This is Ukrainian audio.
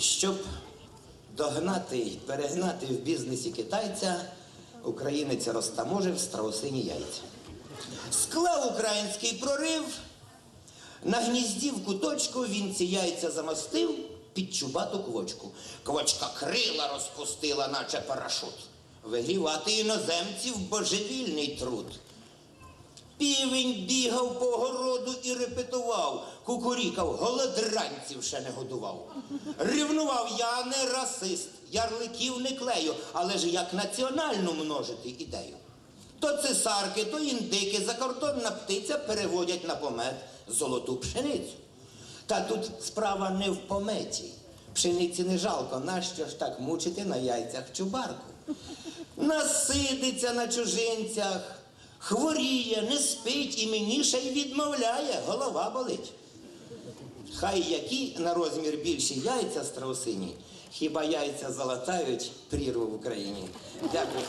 Щоб догнати й перегнати в бізнесі китайця, українець розтаможив страусині яйця. Склав український прорив, на гнізді в куточку він ці яйця замостив під чубату квочку. Квочка крила розпустила, наче парашут. Вигрівати іноземців божевільний труд. Півень бігав по городу і кукурікав, голодранців ще не годував. Рівнував, я не расист, ярликів не клею, але ж як національну множити ідею. То цесарки, то індики, закордонна птиця переводять на помет золоту пшеницю. Та тут справа не в пометі. Пшениці не жалко, нащо ж так мучити на яйцях чубарку? Насидиться на чужинцях, хворіє, не спить і мені ще й відмовляє, голова болить. Хай які на розмір більші яйця страусині, хіба яйця залатають прірву в Україні. Дякую.